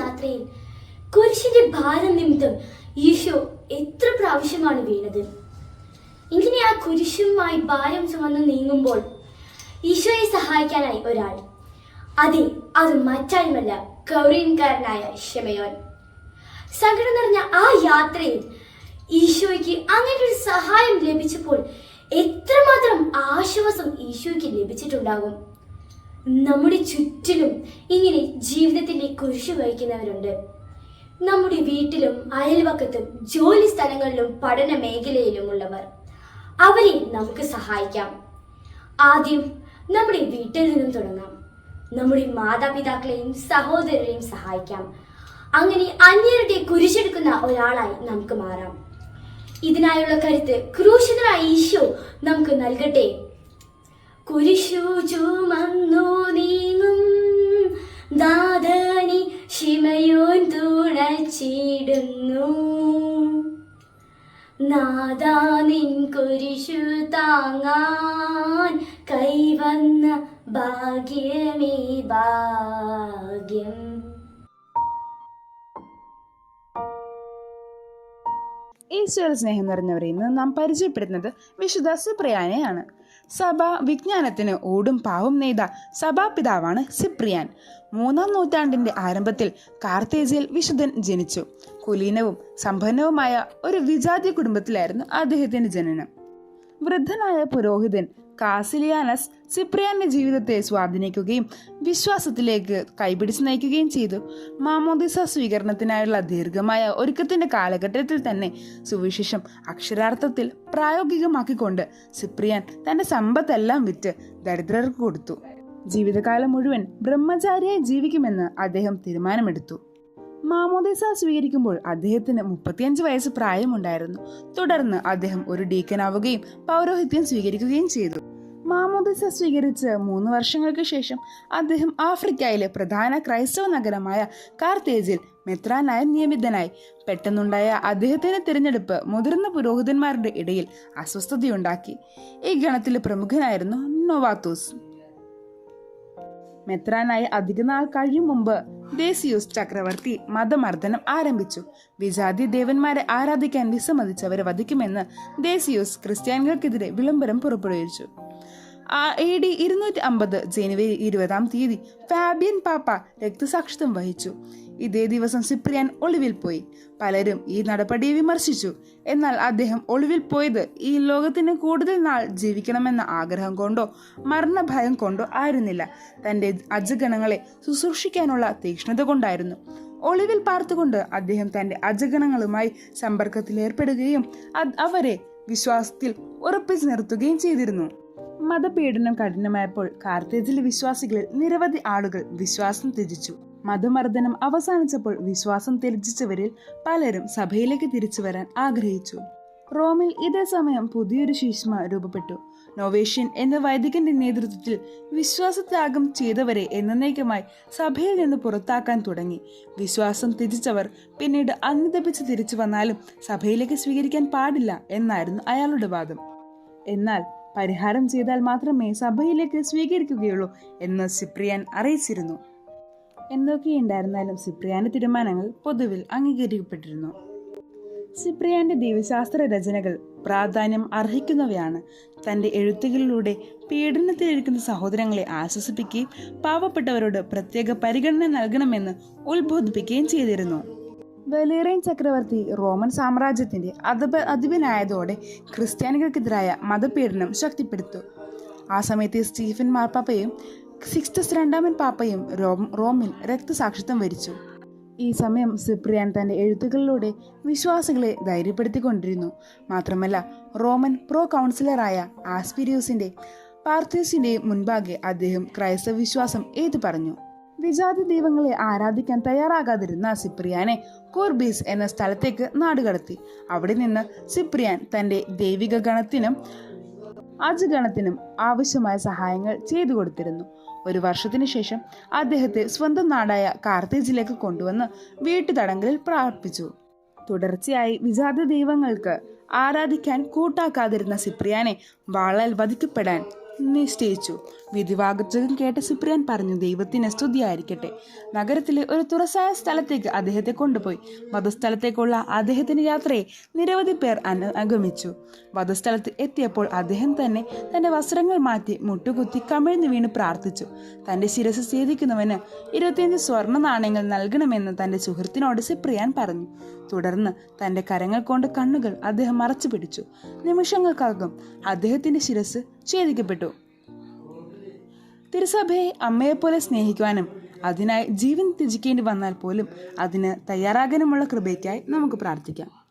യാത്രയിൽ കുരിശിന്റെ ഭാരം നിമിത്തം ഈശോ എത്ര പ്രാവശ്യമാണ് വീണത്? ഇങ്ങനെ ആ കുരിശുമായി ഭാരം ചുമന്ന് നീങ്ങുമ്പോൾ ഈശോയെ സഹായിക്കാനായി ഒരാൾ. അതെ അത് മറ്റാരുമല്ല കൗരീൻകാരനായ ഷമയോൻ സങ്കടം നിറഞ്ഞ ആ യാത്രയിൽ ഈശോയ്ക്ക് അങ്ങനെ ഒരു സഹായം ലഭിച്ചപ്പോൾ എത്രമാത്രം ആശ്വാസം ഈശോയ്ക്ക് ലഭിച്ചിട്ടുണ്ടാകും? നമ്മുടെ ചുറ്റിലും ഇങ്ങനെ ജീവിതത്തിന്റെ കുരിശു വഹിക്കുന്നവരുണ്ട്. നമ്മുടെ വീട്ടിലും അയൽവക്കത്തും ജോലി സ്ഥലങ്ങളിലും പഠന മേഖലയിലുമുള്ളവർ. അവരെ നമുക്ക് സഹായിക്കാം. ആദ്യം നമ്മുടെ വീട്ടിൽ നിന്നും തുടങ്ങാം. നമ്മുടെ മാതാപിതാക്കളെയും സഹോദരരെയും സഹായിക്കാം. അങ്ങനെ അന്യരുടെ കുരിശെടുക്കുന്ന ഒരാളായി നമുക്ക് മാറാം. ഇതിനായുള്ള കരുത്ത് ക്രൂശിതനായ ഈശോ നമുക്ക് നൽകട്ടെ. കുരിശു ചുമന്നു തുണച്ചിടുന്നു നാദാ നിൻ കുരിശു താങ്ങാൻ കൈവന്ന ഭാഗ്യമേ ഭാഗ്യം. ഈശ്വര സ്നേഹം നിറഞ്ഞവരെ ഇന്ന് നാം പരിചയപ്പെടുന്നത് വിശുദ്ധ സിപ്രിയാനെയാണ്. സഭ വിജ്ഞാനത്തിന് ഓടും പാവും നെയ്ത സഭാപിതാവാണ് സിപ്രിയാൻ. മൂന്നാം നൂറ്റാണ്ടിന്റെ ആരംഭത്തിൽ കാർത്തേജിൽ വിശുദ്ധൻ ജനിച്ചു. കുലീനവും സമ്പന്നവുമായ ഒരു വിജാതി കുടുംബത്തിലായിരുന്നു അദ്ദേഹത്തിന്റെ ജനനം. വൃദ്ധനായ പുരോഹിതൻ കാസിലിയാനസ് സിപ്രിയാന്റെ ജീവിതത്തെ സ്വാധീനിക്കുകയും വിശ്വാസത്തിലേക്ക് കൈപിടിച്ച് നയിക്കുകയും ചെയ്തു. മാമോദിസ സ്വീകരണത്തിനായുള്ള ദീർഘമായ ഒരുക്കത്തിന്റെ കാലഘട്ടത്തിൽ തന്നെ സുവിശേഷം അക്ഷരാർത്ഥത്തിൽ പ്രായോഗികമാക്കിക്കൊണ്ട് സിപ്രിയാൻ തന്റെ സമ്പത്തെല്ലാം വിറ്റ് ദരിദ്രർക്ക് കൊടുത്തു. ജീവിതകാലം മുഴുവൻ ബ്രഹ്മചാരിയായി ജീവിക്കുമെന്ന് അദ്ദേഹം തീരുമാനമെടുത്തു. മാമോദിസ സ്വീകരിക്കുമ്പോൾ അദ്ദേഹത്തിന് മുപ്പത്തിയഞ്ച് വയസ്സ് പ്രായമുണ്ടായിരുന്നു. തുടർന്ന് അദ്ദേഹം ഒരു ഡീക്കനാവുകയും പൗരോഹിത്യം സ്വീകരിക്കുകയും ചെയ്തു. മാമോദിസ സ്വീകരിച്ച് മൂന്ന് വർഷങ്ങൾക്ക് ശേഷം അദ്ദേഹം ആഫ്രിക്കയിലെ പ്രധാന ക്രൈസ്തവ നഗരമായ കാർത്തേജിൽ മെത്രാനായി നിയമിതനായി. പെട്ടെന്നുണ്ടായ അദ്ദേഹത്തിന്റെ തിരഞ്ഞെടുപ്പ് മുതിർന്ന പുരോഹിതന്മാരുടെ ഇടയിൽ അസ്വസ്ഥതയുണ്ടാക്കി. ഈ ഗണത്തിലെ പ്രമുഖനായിരുന്നു നൊവാത്തൂസ്. മെത്രാനായി അധികനാൾ കഴിയും മുമ്പ് ദേസിയൂസ് ചക്രവർത്തി മതമർദ്ദനം ആരംഭിച്ചു. വിജാതി ദേവന്മാരെ ആരാധിക്കാൻ വിസമ്മതിച്ചവരെ വധിക്കുമെന്ന് ദേസിയൂസ് ക്രിസ്ത്യാനികൾക്കെതിരെ വിളംബരം പുറപ്പെടുവിച്ചു. എ ഡി ഇരുന്നൂറ്റി അമ്പത് ജനുവരി ഇരുപതാം തീയതി ഫാബിയൻ പാപ്പ രക്തസാക്ഷിത്വം വഹിച്ചു. ഇതേ ദിവസം സിപ്രിയാൻ ഒളിവിൽ പോയി. പലരും ഈ നടപടിയെ വിമർശിച്ചു. എന്നാൽ അദ്ദേഹം ഒളിവിൽ പോയത് ഈ ലോകത്തിന് കൂടുതൽ നാൾ ജീവിക്കണമെന്ന ആഗ്രഹം കൊണ്ടോ മരണഭയം കൊണ്ടോ ആയിരുന്നില്ല. തന്റെ അജഗണങ്ങളെ ശുശ്രൂഷിക്കാനുള്ള തീക്ഷ്ണത കൊണ്ടായിരുന്നു. ഒളിവിൽ പാർത്തുകൊണ്ട് അദ്ദേഹം തന്റെ അജഗണങ്ങളുമായി സമ്പർക്കത്തിൽ ഏർപ്പെടുകയും അവരെ വിശ്വാസത്തിൽ ഉറപ്പിച്ചു നിർത്തുകയും ചെയ്തിരുന്നു. മതപീഡനം കഠിനമായപ്പോൾ കാർത്തേജിലെ വിശ്വാസികളിൽ നിരവധി ആളുകൾ വിശ്വാസം ത്യജിച്ചു. മതമർദ്ദനം അവസാനിച്ചപ്പോൾ വിശ്വാസം ത്യജിച്ചവരിൽ പലരും സഭയിലേക്ക് തിരിച്ചു വരാൻ ആഗ്രഹിച്ചു. റോമിൽ ഇതേ സമയം പുതിയൊരു ശീഷ്മ രൂപപ്പെട്ടു. നൊവേഷ്യൻ എന്ന വൈദികന്റെ നേതൃത്വത്തിൽ വിശ്വാസത്യാഗം ചെയ്തവരെ എന്നേക്കുമായി സഭയിൽ നിന്ന് പുറത്താക്കാൻ തുടങ്ങി. വിശ്വാസം ത്യജിച്ചവർ പിന്നീട് അന്യതപിച്ച് തിരിച്ചു വന്നാലും സഭയിലേക്ക് സ്വീകരിക്കാൻ പാടില്ല എന്നായിരുന്നു അയാളുടെ വാദം. എന്നാൽ പരിഹാരം ചെയ്താൽ മാത്രമേ സഭയിലേക്ക് സ്വീകരിക്കുകയുള്ളൂ എന്ന് സിപ്രിയാൻ അറിയിച്ചിരുന്നു. എന്തൊക്കെയുണ്ടായിരുന്നാലും സിപ്രിയാന്റെ തീരുമാനങ്ങൾ പൊതുവിൽ അംഗീകരിക്കപ്പെട്ടിരുന്നു. സിപ്രിയാന്റെ ദൈവശാസ്ത്ര രചനകൾ പ്രാധാന്യം അർഹിക്കുന്നവയാണ്. തന്റെ എഴുത്തുകളിലൂടെ പീഡനത്തിലിരിക്കുന്ന സഹോദരങ്ങളെ ആശ്വസിപ്പിക്കുകയും പാവപ്പെട്ടവരോട് പ്രത്യേക പരിഗണന നൽകണമെന്ന് ഉത്ബോധിപ്പിക്കുകയും ചെയ്തിരുന്നു. വെലേറിയൻ ചക്രവർത്തി റോമൻ സാമ്രാജ്യത്തിന്റെ അധപ അധിപനായതോടെ ക്രിസ്ത്യാനികൾക്കെതിരായ മതപീഡനം ശക്തിപ്പെടുത്തു. ആ സമയത്ത് സ്റ്റീഫൻ മാർപ്പാപ്പയും സിക്സ്റ്റസ് രണ്ടാമൻ പാപ്പയും റോമിൽ രക്തസാക്ഷിത്വം വരിച്ചു. ഈ സമയം സിപ്രിയാൻ തന്റെ എഴുത്തുകളിലൂടെ വിശ്വാസികളെ ധൈര്യപ്പെടുത്തിക്കൊണ്ടിരുന്നു. മാത്രമല്ല റോമൻ പ്രോ കൗൺസിലറായ ആസ്പിരിയൂസിന്റെ പാർത്തേസിന്റെ മുൻപാകെ അദ്ദേഹം ക്രൈസ്തവ വിശ്വാസം ഏതു പറഞ്ഞു? വിജാതി ദൈവങ്ങളെ ആരാധിക്കാൻ തയ്യാറാകാതിരുന്ന സിപ്രിയാനെ കോർബീസ് എന്ന സ്ഥലത്തേക്ക് നാടുകടത്തി. അവിടെ നിന്ന് സിപ്രിയാൻ തന്റെ ദൈവിക ഗണത്തിനും അജഗണത്തിനും ആവശ്യമായ സഹായങ്ങൾ ചെയ്തു കൊടുത്തിരുന്നു. ഒരു വർഷത്തിനു ശേഷം അദ്ദേഹത്തെ സ്വന്തം നാടായ കാർത്തേജിലേക്ക് കൊണ്ടുവന്ന് വീട്ടുതടങ്കലിൽ പ്രാർത്ഥിച്ചു. തുടർച്ചയായി വിജാത ദൈവങ്ങൾക്ക് ആരാധിക്കാൻ കൂട്ടാക്കാതിരുന്ന സിപ്രിയാനെ വാളാൽ വധിക്കപ്പെടാൻ നിശ്ചയിച്ചു. വിധിവാചകം കേട്ട സിപ്രിയാൻ പറഞ്ഞു ദൈവത്തിന് സ്തുതിയായിരിക്കട്ടെ. നഗരത്തിലെ ഒരു തുറസായ സ്ഥലത്തേക്ക് അദ്ദേഹത്തെ കൊണ്ടുപോയി. വധസ്ഥലത്തേക്കുള്ള അദ്ദേഹത്തിന്റെ യാത്രയെ നിരവധി പേർ അനുഗമിച്ചു വധസ്ഥലത്ത് എത്തിയപ്പോൾ അദ്ദേഹം തന്നെ തന്റെ വസ്ത്രങ്ങൾ മാറ്റി മുട്ടുകുത്തി കമിഴ്ന്നു വീണ് പ്രാർത്ഥിച്ചു. തന്റെ ശിരസ് ഛേദിക്കുന്നവന് ഇരുപത്തിയഞ്ച് സ്വർണ നാണയങ്ങൾ നൽകണമെന്ന് തന്റെ സുഹൃത്തിനോട് സിപ്രിയാൻ പറഞ്ഞു. തുടർന്ന് തന്റെ കരങ്ങൾ കൊണ്ട് കണ്ണുകൾ അദ്ദേഹം മറച്ചു പിടിച്ചു. നിമിഷങ്ങൾക്കകം അദ്ദേഹത്തിന്റെ ശിരസ് ഛേദിക്കപ്പെട്ടു. തിരുസഭയെ അമ്മയെപ്പോലെ സ്നേഹിക്കുവാനും അതിനായി ജീവൻ ത്യജിക്കേണ്ടി വന്നാൽ പോലും അതിന് തയ്യാറാകാനുമുള്ള കൃപയ്ക്കായി നമുക്ക് പ്രാർത്ഥിക്കാം.